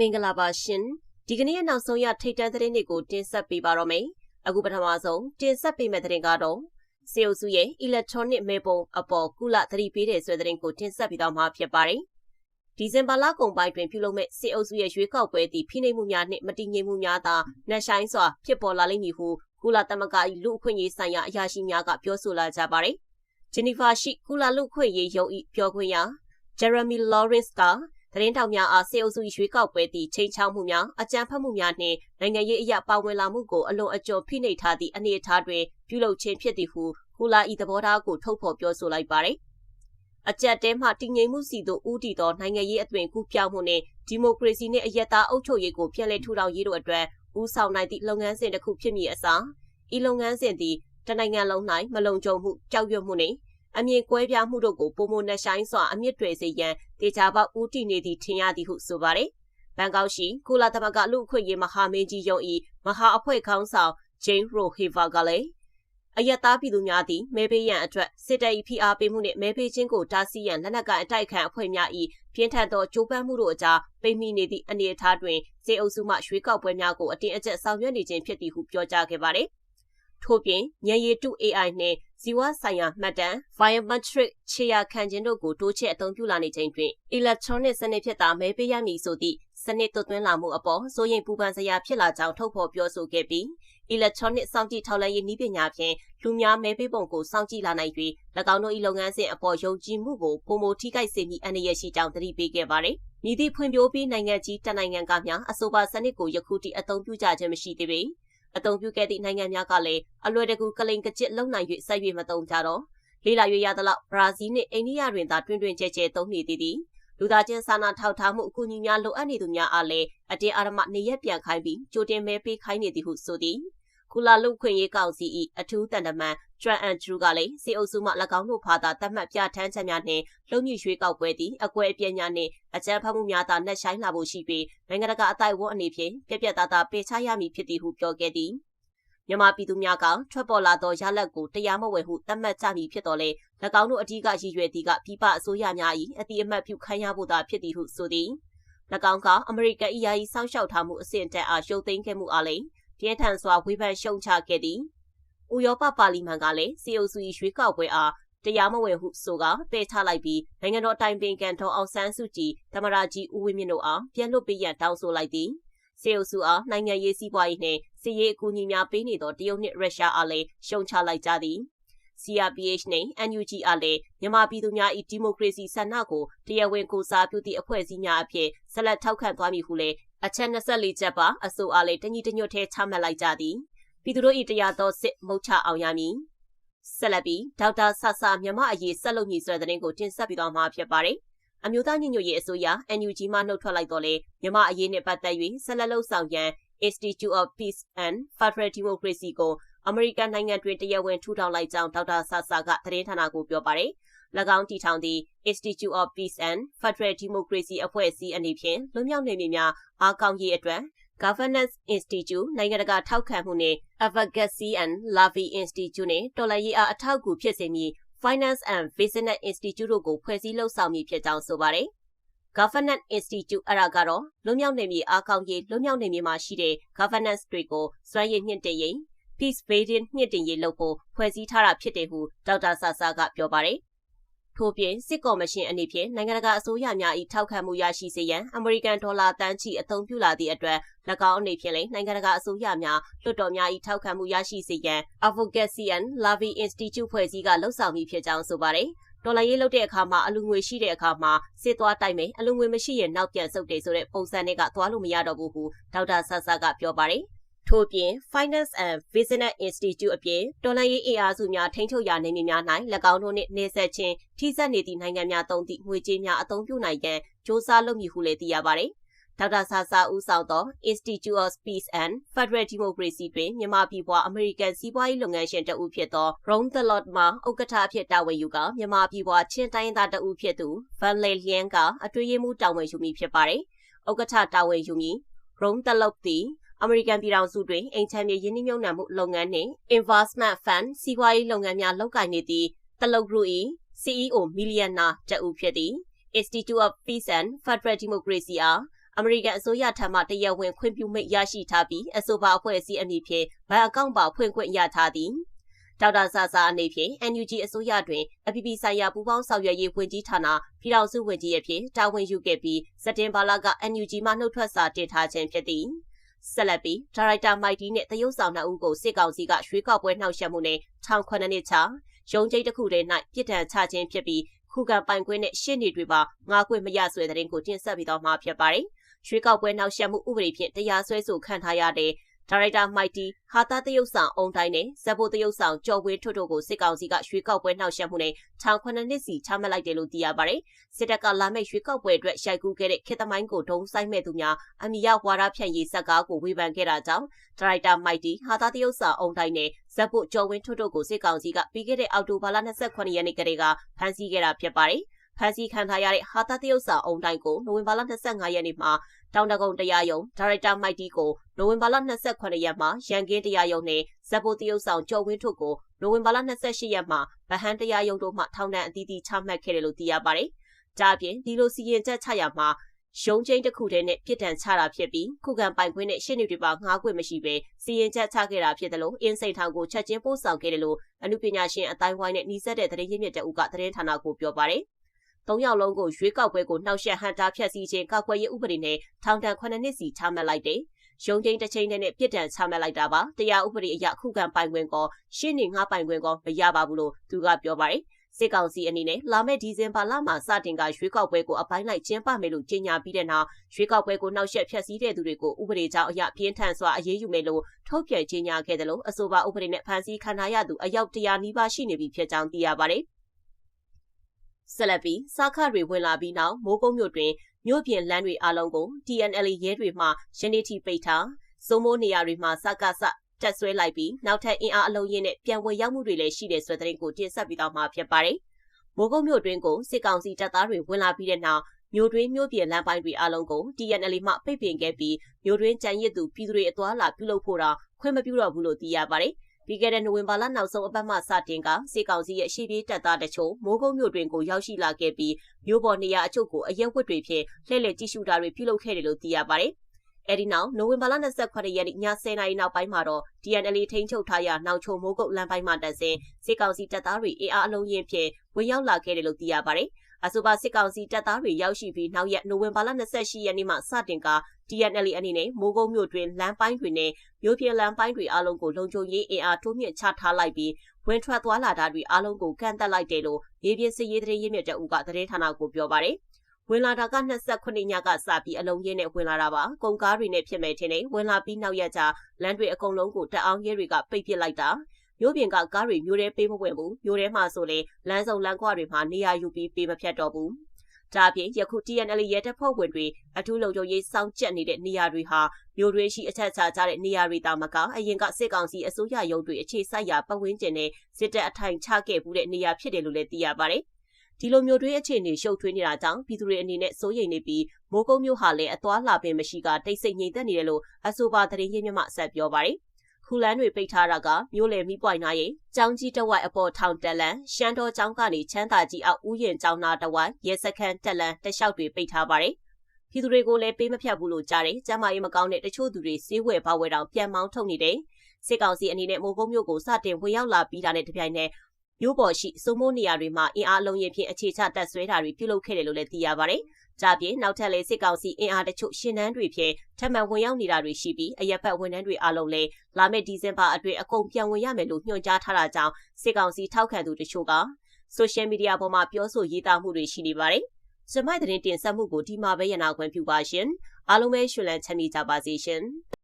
မင်္ဂလာပါရှင်ဒီကနေ့ရဲ့နောက်ဆုံးရထိတ်တန့်သတင်းတွေကိုတင်ဆက်ပေးပါတော့မယ်အခုပထမဆုံးတင်ဆက်ပေးမယ့်သတင်းကတော့စေအုပ်စုရဲ့ electronic မဲပုံအပေါ်ကုလသတိပေးတဲ့ဆွဲသတင်းကိုတင်ဆက်ပေးတော့မှာဖြစ်ပါတယ်ဒီဇင်ဘာလကုန်ပိုင်းတွင်ပြုလုပ်မဲ့စေအုပ်စုရဲ့ရွေးကောက်ပွဲသည့်ဖိနှိပ်မှုများနှင့်မတည်ငြိမ်မှုများသာနှက်ဆိုင်စွာဖြစ်ပေါ်လာလိမ့်မည်ဟုကုလသမဂ္ဂ၏လူအခွင့်အရေးဆိုင်ရာအရာရှိများကပြောဆိုလာကြပါတယ်ဂျနီဗာရှိကုလလူခွင့်ရေးရုံး၏ပြောခွင့်ရ Jeremy Lawrence က သတင်းတောက်များအားစေအုပ်စုရွေးကောက်ပွဲသည့်ချိန်ချောက်မှုများအကြမ်းဖက်မှုများနှင့်နိုင်ငံရေးအရာပါဝင်လာမှုကိုအလွန်အကျွံဖိနှိပ်ထားသည့်အနေအထားတွင်ပြုလုပ်ခြင်းဖြစ်သည်ဟုကုလာဤသဘောထားကိုထုတ်ဖော်ပြောဆိုလိုက်ပါသည်အကြက်တဲမှတည်ငြိမ်မှုစီသို့ဦးတည်သောနိုင်ငံရေးအသွင်ကူးပြောင်းမှုနှင့်ဒီမိုကရေစီနှင့်အယက်သားအုပ်ချုပ်ရေးကိုပြန်လည်ထူထောင်ရေးတို့အတွက်ဦးဆောင်နိုင်သည့်လုပ်ငန်းစဉ်တစ်ခုဖြစ်မည်အစားဤလုပ်ငန်းစဉ်သည်တနိုင်ငံလုံး၌မလုံခြုံမှုကြောက်ရွံ့မှုနှင့် အမြင်ကွဲပြားမှုတို့ကိုပုံမနှဆိုင်စွာအမြင့်တွေစေရန်တေချာပေါဦးတည်နေသည့်ထင်ရသည်ဟုဆိုပါတယ်။ဘန်ကောက်ရှိကုလသမဂ္ဂလူ့အခွင့်အရေးမဟာမင်းကြီးယုံ၏မဟာအဖွဲ့ခေါင်းဆောင်ဂျိန်းရိုဟေဗာကလည်းအယက်သားပြည်သူများသည်မဲပေးရန်အတွက်စစ်တပ်၏ဖိအားပေးမှုနှင့်မဲပေးခြင်းကိုတားဆီးရန်လက်နက်ကိုင်အတိုက်ခံအဖွဲ့များ၏ပြင်းထန်သောကြိုးပမ်းမှုတို့အကြားပိတ်မိနေသည့်အနေအထားတွင်စေအုပ်စုမှရွေးကောက်ပွဲများကိုအတင်းအကျပ်ဆောင်ရွက်နေခြင်းဖြစ်သည်ဟုပြောကြားခဲ့ပါသည်။ထို့ပြင်ညံရည်တု AI နှင့် ဇီဝဆိုင်ရာမှတ်တမ်း biometric ခြေရာခံခြင်းတို့ကိုတိုးချဲ့အသုံးပြုလာနေချိန်တွင် electronic စနစ်ဖြစ်တာမဲပေးရမည်ဆိုသည့်စနစ်သွသွင်းလာမှုအပေါ်စိုးရိမ်ပူပန်စရာဖြစ်လာကြောင်းထုတ်ဖော်ပြောဆိုခဲ့ပြီး electronic စောင့်ကြည့်ထောက်လှမ်းရေးနည်းပညာဖြင့်လူများမဲပေးပုံကိုစောင့်ကြည့်လာနိုင်၍၎င်းတို့၏လုပ်ငန်းစဉ်အပေါ်ယုံကြည်မှုကိုပုံမထိခိုက်စေမည့်အနေရရှိကြောင်းသတိပေးခဲ့ပါသည်။မြည်သည့်ဖွံ့ဖြိုးပြီးနိုင်ငံကြီးတနိုင်ငံကများအဆိုပါစနစ်ကိုယခုထိအသုံးပြုကြခြင်းမရှိသေးပေ။ အသုံးပြုခဲ့သည့်နိုင်ငံများကလည်းအလွယ်တကူကလိန်ကကျစ်လုံနိုင်၍ဆက်၍မသုံးကြတော့လေးလာ၍ရသလောက်ဘရာဇီးနှင့်အိန္ဒိယတွင်သာတွင်တွင်ကျဲကျဲသုံးနေသည်သည်လူသားချင်းစာနာထောက်ထားမှုအကူအညီများလိုအပ်နေသူများအားလည်းအတင်းအဓမ္မနေရက်ပြန်ခိုင်းပြီးကြိုတင်မဲပေးခိုင်းနေသည်ဟုဆိုသည် ကုလာလူခွင့်ရေးကောင်စီ၏အထူးတန်တမန်ဂျွမ်အန်ဂျူကလည်းစီအုပ်စုမှ၎င်းတို့ဖာသာတတ်မှတ်ပြဋ္ဌာန်းချက်များနှင့်လုံမြရွှေကောက်ပွဲသည်အကွဲအပြဲများနှင့်အကြမ်းဖက်မှုများသာနှက်ဆိုင်လာဖို့ရှိပြီးနိုင်ငံတကာအတိုင်းအဝန်အနေဖြင့်ပြက်ပြက်သားသားပေချရမည်ဖြစ်သည်ဟုပြောခဲ့သည်မြန်မာပြည်သူများကထွက်ပေါ်လာသောရလဒ်ကိုတရားမဝင်ဟုသတ်မှတ်ကြမည်ဖြစ်တော်လဲ၎င်းတို့အထူးကရည်ရွယ်သည့်ကပြပအစိုးရများ၏အတိအမှတ်ပြုခိုင်းရဖို့သာဖြစ်သည်ဟုဆိုသည်၎င်းကအမေရိကန် EIA စောင့်ရှောက်ထားမှုအဆင့်တက်အားရုပ်သိမ်းခဲ့မှုအားလည်း ပြင်းထန်စွာဝေဖန်ရှုံချခဲ့သည်ဥရောပပါလီမန်ကလည်းစီအိုစီရွေးကောက်ပွဲအားတရားမဝင်ဟုဆိုကပယ်ချလိုက်ပြီးနိုင်ငံတော်တိုင်ပင်ခံတော်အောင်ဆန်းစုကြည်သမရကြီးဦးဝင်းမြင့်တို့အားပြန်လွှတ်ပေးရန်တောင်းဆိုလိုက်သည်စေအုပ်စုအားနိုင်ငံရေးစီးပွားရေးနှင့်စီးရေးအကူအညီများပေးနေသောတရုတ်နှင့်ရုရှားအားလည်းရှုံချလိုက်ကြသည် CRPH နှင့် NUG အားလည်းမြန်မာပြည်သူများ၏ဒီမိုကရေစီဆန္ဒကိုတရားဝင်ကိုစားပြုသည့်အဖွဲ့အစည်းများအဖြစ်ဆက်လက်ထောက်ခံသွားမည်ဟုလည်း အချက်24ချက်ပါအဆိုအားလည်းတညီတညွတ်ထဲချမှတ်လိုက်ကြသည်ပြည်သူတို့၏တရားတော်စစ်မုတ်ချအောင်ရမည်ဆက်လက်ပြီးဒေါက်တာဆဆာမြမအရေးဆက်လုပ်မည်ဆိုတဲ့သတင်းကိုတင်ဆက်ပြီးတော့မှာဖြစ်ပါတယ်အမျိုးသားညီညွတ်ရေးအစိုးရ NUG မှနှုတ်ထွက်လိုက်တော့လေမြမအရေးနဲ့ပတ်သက်၍ဆက်လက်လှုပ်ဆောင်ရန် Institute of Peace and Federal Democracy ကိုအမေရိကန်နိုင်ငံတွင်တရားဝင်ထူထောင်လိုက်ကြောင်းဒေါက်တာဆာဆာကသတင်းဌာနကိုပြောပါတယ်။၎ င်းတည်ထောင်သည့် Institute of Peace and Federal Democracy အဖွဲ့အစည်းအနေဖြင့်လွတ်မြောက်နေမည်များအားကောင်းရေးအတွက် Governance Institute နိုင်ငံတကာထောက်ခံမှုနှင့် Advocacy and Lobby Institute နှင့်တော်လှန်ရေးအားအထောက်အကူဖြစ်စေမည် Finance and Business Institute တို့ကိုဖွဲ့စည်းလှုပ်ဆောင်မည်ဖြစ်ကြောင်းဆိုပါတယ်။ Governance Institute အရာကတော့လွတ်မြောက်နေမည်အားကောင်းရေးလွတ်မြောက်နေမည်မှာရှိတဲ့ governance တွေကိုစွမ်းရည်မြင့်တင်ရေး peace building မြင့်တင်ရေးလုပ်ဖို့ဖွဲ့စည်းထားတာဖြစ်တယ်ဟုဒေါက်တာဆာဆာကပြောပါတယ် ထို့ပြင်စစ်ကော်မရှင်အနေဖြင့်နိုင်ငံတကာအစိုးရများ၏ထောက်ခံမှုရရှိစေရန်အမေရိကန်ဒေါ်လာတန်းချီအသုံးပြုလာသည့်အတွက်၎င်းအနေဖြင့်လည်းနိုင်ငံတကာအစိုးရများလွှတ်တော်များ၏ထောက်ခံမှုရရှိစေရန် Advocacy and Lobby Institute ဖွဲ့စည်းကလှုပ်ဆောင်မည်ဖြစ်ကြောင်းဆိုပါတယ်ဒေါ်လာရေးလုပ်တဲ့အခါမှာအလူငွေရှိတဲ့အခါမှာစစ်သွားတိုက်မယ်အလူငွေမရှိရင်နောက်ပြန်ဆုတ်တယ်ဆိုတဲ့ပုံစံတွေကသွားလို့မရတော့ဘူးဟုဒေါက်တာဆဆာကပြောပါတယ် ထို့ပြင် Finance and Business Institute အပြင်ဒေါ်လာရေးအင်အားစုများထိန်းချုပ်ရာနေမြေများ၌၎င်းတို့နှင့်နေဆက်ချင်းထိစပ်နေသည့်နိုင်ငံများသုံးသည့်ငွေကြေးများအသုံးပြုနိုင်ရန်စ조사လုပ်မည်ဟုလည်းသိရပါသည်ဒေါက်တာဆာဆာဦးဆောင်သော Institute of Peace and Federal Democracy တွင်မြန်မာပြည်ပွားအမေရိကန်စီးပွားရေးလုပ်ငန်းရှင်တဦးဖြစ်သော Ron Thelot မှဥက္ကဋ္ဌအဖြစ်တာဝန်ယူကမြန်မာပြည်ပွားချင်းတိုင်းသားတဦးဖြစ်သူ Van Le Lian ကအတွေ့အမှုတာဝန်ယူမိဖြစ်ပါတယ်။ဥက္ကဋ္ဌတာဝန်ယူမည် Ron Thelot သည် အမေရိကန်ပြည်ထောင်စုတွင်အိမ်ချမ်းမြေရင်းနှီးမြှုပ်နှံမှုလုပ်ငန်းနှင့် Investment Fund စီးပွားရေးလုပ်ငန်းများလုပ်ကိုင်နေသည့်တလုတ်ဂရု၏ CEO မီလီယံနာတအူဖြစ်သည် Institute of Peace and Federal Democracy အားအမေရိကန်အစိုးရထံမှတရားဝင်ခွင့်ပြုမိတ်ရရှိထားပြီးအဆိုပါအဖွဲ့အစည်းအမည်ဖြင့်ဘဏ်အကောင့်ပါဖွင့်ခွင့်ရထားသည်ဒေါက်တာဆာဆာအနေဖြင့် NUG အစိုးရတွင်အပြည်ပြည်ဆိုင်ရာပူးပေါင်းဆောင်ရွက်ရေးဝန်ကြီးဌာနပြည်ထောင်စုဝန်ကြီးအဖြစ်တာဝန်ယူခဲ့ပြီးစက်တင်ဘာလက NUG မှနှုတ်ထွက်စာတင်ထားခြင်းဖြစ်သည် ဆက်လက်ပြီးဒါရိုက်တာမိုက်တီနဲ့တရုတ်ဆောင်နှစ်ဦးကိုစစ်ကောင်စီကရွှေကောက်ပွဲနှောက်ယှက်မှုနဲ့ထောင်9နှစ်ချရုံးချိတ်တစ်ခုတည်း၌ပြစ်ဒဏ်ချခြင်းဖြစ်ပြီးခုခံပိုင်ခွင့်နဲ့ရှင်းနေတွေပါငါးခွင့်မရဆွဲတဲ့ရင်ကိုတင်ဆက်ပြီးတော့မှာဖြစ်ပါတယ်။ရွှေကောက်ပွဲနှောက်ယှက်မှုဥပဒေဖြင့်တရားစွဲဆိုခံထားရတဲ့ ဒါရိုက်တာမိုက်တီဟာတာတရုတ်ဆောင်အုံတိုင်းနဲ့ဇက်ဘိုတရုတ်ဆောင်ကြော်ဝေးထွတ်တို့ကိုစစ်ကောင်စီကရွှေကောက်ပွဲနှောက်ယှက်မှုနဲ့ထောင်9နှစ်စီချမှတ်လိုက်တယ်လို့သိရပါတယ်။စစ်တပ်ကလာမယ့်ရွှေကောက်ပွဲအတွက်ရိုက်ကူးခဲ့တဲ့ခေတ္တမိုင်းကိုဒုံဆိုင်မဲ့သူများအမိရဝါဒဖြန့်ရေးဇက်ကားကိုဝေဖန်ခဲ့တာကြောင့်ဒါရိုက်တာမိုက်တီဟာတာတရုတ်ဆောင်အုံတိုင်းနဲ့ဇက်ဘိုကြော်ဝင်းထွတ်တို့ကိုစစ်ကောင်စီကပြီးခဲ့တဲ့အောက်တိုဘာလ28ရက်နေ့ကတည်းကဖမ်းဆီးခဲ့တာဖြစ်ပါတယ်။ဖမ်းဆီးခံထားရတဲ့ဟာတာတရုတ်စာအုံတိုင်းကိုနိုဝင်ဘာလ25ရက်နေ့မှာ တောင်တကုံတရားရုံးဒါရိုက်တာမိုက်တီကိုနိုဝင်ဘာလ28ရက်မှာရန်ကင်းတရားရုံးနဲ့ဇက်ဘိုတရုတ်ဆောင်ကျော်ဝင်းထုတ်ကိုနိုဝင်ဘာလ28ရက်မှာဗဟန်းတရားရုံးတို့မှထောင်ဒဏ်အသီးသီးချမှတ်ခဲ့တယ်လို့သိရပါတယ်။ဒါ့အပြင်ဒီလိုစီရင်ချက်ချရမှာရုံးချင်းတစ်ခုတည်းနဲ့ပြစ်ဒဏ်ချတာဖြစ်ပြီးခုခံပိုင်ခွင့်နဲ့ရှင်းနေတွေပါငှားခွင့်မရှိဘဲစီရင်ချက်ချခဲ့တာဖြစ်တယ်လို့အင်းစိန်ထောင်ကိုချက်ချင်းပို့ဆောင်ခဲ့တယ်လို့အမှုပညာရှင်အတိုင်းဝိုင်းနဲ့နှီးစက်တဲ့သတင်းရင်းမြစ်တအုပ်ကသတင်းဌာနကိုပြောပါတယ်။ ၃ယောက်လုံးကိုရွေးကောက်ပွဲကိုနှောက်ယှက်ဟန်တာဖျက်ဆီးခြင်းကောက်ွယ်ရေးဥပဒေနဲ့ထောင်ဒဏ်9နှစ်စီချမှတ်လိုက်တယ်။ရုံးချင်းတစ်ချိန်တည်းနဲ့ပြစ်ဒဏ်ချမှတ်လိုက်တာပါ။တရားဥပဒေအရခုခံပိုင်ခွင့်ကောရှင်းနေငှားပိုင်ခွင့်ကောမရပါဘူးလို့သူကပြောပါတယ်။စစ်ကောင်စီအနေနဲ့လာမယ့်ဒီဇင်ဘာလမှာစတင်ကရွေးကောက်ပွဲကိုအပိုင်းလိုက်ကျင်းပမယ်လို့ကြေညာပြီးတဲ့နောက်ရွေးကောက်ပွဲကိုနှောက်ယှက်ဖျက်ဆီးတဲ့သူတွေကိုဥပဒေကြောင်းအရပြင်းထန်စွာအရေးယူမယ်လို့ထုတ်ပြန်ကြေညာခဲ့တယ်လို့အဆိုပါဥပဒေနဲ့ဖမ်းဆီးခံထားရသူအယောက်တရာနီးပါးရှိနေပြီဖြစ်ကြောင်းသိရပါတယ်။ ဆက်လက်ပြီးစားခတွေဝင်လာပြီးနောက်မိုးကုတ်မြို့တွင်မြို့ပြင်လမ်းတွေအလုံးကို TNL ရဲတွေမှယနေ့ထိပိတ်ထားစုံမိုးနေရာတွေမှာစကားစတက်ဆွဲလိုက်ပြီးနောက်ထပ်အင်အားအလုံးရင်းနဲ့ပြန်ဝင်ရောက်မှုတွေလည်းရှိတယ်ဆိုတဲ့သတင်းကိုတင်ဆက်ပြီးတော့မှဖြစ်ပါတယ်။မိုးကုတ်မြို့တွင်ကိုစစ်ကောင်စီတပ်သားတွေဝင်လာပြီးတဲ့နောက်မြို့တွင်းမြို့ပြင်လမ်းပိုင်းတွေအလုံးကို TNL မှပိတ်ပင်ခဲ့ပြီးမြို့တွင်းကြံရစ်သူပြည်သူတွေအသွာလာပြုလုပ်ဖို့တော့ခွင့်မပြုတော့ဘူးလို့သိရပါတယ်။ ပြီးခဲ့တဲ့နိုဝင်ဘာလနောက်ဆုံးအပတ်မှစတင်ကစေကောင်စီရဲ့ရှေ့ပြေးတပ်သားတချို့မိုးကုတ်မြို့တွင်ကိုရောက်ရှိလာခဲ့ပြီးမြို့ပေါ်နေရာအချို့ကိုအရက်ဝတ်တွေဖြင့်လှည့်လည်ကြည့်ရှုတာတွေပြုလုပ်ခဲ့တယ်လို့သိရပါတယ်။အဲဒီနောက်နိုဝင်ဘာလ28ရက်နေ့ည10:00နာရီနောက်ပိုင်းမှာတော့ DNL ထိန်းချုပ်ထားရာနောက်ချုံမိုးကုတ်လမ်းပိုင်းမှာတက်စဉ်စေကောင်စီတပ်သားတွေအေးအားအလုံးရင်ဖြင့်ဝင်ရောက်လာခဲ့တယ်လို့သိရပါတယ်။ အဆိုပါစစ်ကောင်စီတပ်သားတွေရောက်ရှိပြီးနောက်ရက်နိုဝင်ဘာလ28ရက်နေ့မှစတင်က TNL အနေနဲ့မိုးကုတ်မြို့တွင်လမ်းပိုင်းတွေနဲ့မြို့ပြင်လမ်းပိုင်းတွေအားလုံးကိုလုံခြုံရေးအင်အားတိုးမြင့်ချထားလိုက်ပြီးဝင်ထွက်သွားလာတာတွေအားလုံးကိုကန့်သက်လိုက်တယ်လို့ရေပြင်စစ်ရေးသတင်းရင်းမြစ်တအုပ်ကသတင်းဌာနကိုပြောပါတယ်ဝင်လာတာက29ညကစပြီးအလုံးရင်းနဲ့ဝင်လာတာပါကုန်ကားတွေနဲ့ဖြစ်မဲ့ထင်တယ်ဝင်လာပြီးနောက်ရက်ကျလမ်းတွေအကုန်လုံးကိုတက်အောင်ရဲတွေကပိတ်ပစ်လိုက်တာ မြို့ပြင်ကကားတွေမြို့ထဲပေးမဝင်ဘူးမြို့ထဲမှာဆိုလေလမ်းစုံလမ်းခွတွေမှာနေရာယူပြီးပေးမဖြတ်တော့ဘူးဒါအပြင်ယခု TNL ရဲတပ်ဖွဲ့ဝင်တွေအထူးလုံခြုံရေးစောင့်ကြပ်နေတဲ့နေရာတွေဟာမျိုးတွေရှိအချက်ချကြတဲ့နေရာတွေတာမကအရင်ကစစ်ကောင်စီအစိုးရရုံးတွေအခြေစိုက်ရာပတ်ဝန်းကျင်နဲ့စစ်တပ်အထိုင်ချခဲ့မှုတဲ့နေရာဖြစ်တယ်လို့လည်းသိရပါတယ်။ဒီလိုမျိုးတွေအခြေအနေရှုပ်ထွေးနေတာကြောင့်ပြည်သူတွေအနေနဲ့စိုးရိမ်နေပြီးမိုးကုတ်မြို့ဟာလည်းအသွားလာပင်မရှိကတိတ်ဆိတ်ငြိမ်သက်နေတယ်လို့အဆိုပါသတင်းရင်းမြစ်မှဆက်ပြောပါတယ်။ ခူလန်းတွေပိတ်ထားတာကမြို့လယ်မိပွိုင်နာရဲ့ကျောင်းကြီးတဝိုက်အပေါ်ထောင်တက်လန်ရှမ်းတော်ကျောင်းကနေချမ်းသာကြီးအောက်ဥယျင်ကျောင်းနာတဝိုက်ရဲစခန်းတက်လန်တလျှောက်တွေပိတ်ထားပါတယ်။ပြည်သူတွေကိုလည်းပေးမဖြတ်ဘူးလို့ကြားတယ်။ကျမရေးမကောင်းတဲ့တချို့သူတွေစေးဝယ်ဘဝယ်တောင်ပြန်မောင်းထုတ်နေတယ်။စစ်ကောင်စီအနေနဲ့မိုးကုတ်မြို့ကိုစတင်ဝင်ရောက်လာပြီးတာနဲ့တပြိုင်နက်မြို့ပေါ်ရှိစုံမိုးနေရာတွေမှာအင်အားလုံးရင်ဖြင့်အခြေချတက်ဆွဲတာတွေပြုလုပ်ခဲ့တယ်လို့လည်းသိရပါတယ်။ ကြပြင်နောက်ထပ်လည်းစစ်ကောင်စီအင်အားတချို့ရှင်နှန်းတွေဖြင့်ထပ်မံဝင်ရောက်နေတာတွေရှိပြီးအရက်ဖက်ဝန်ထမ်းတွေအားလုံးလည်းလာမယ့်ဒီဇင်ဘာအတွင်းအကုန်ပြန်ဝင်ရမယ်လို့ညွှန်ကြားထားတာကြောင့်စစ်ကောင်စီထောက်ခံသူတချို့ကဆိုရှယ်မီဒီယာပေါ်မှာပြောဆိုရေးသားမှုတွေရှိနေပါတယ်။စမိုက်တဲ့တင်ဆက်မှုကိုဒီမှာပဲရနာခွင့်ပြုပါရှင်။အားလုံးပဲရှင်လန်းချမ်းမြေကြပါစေရှင်။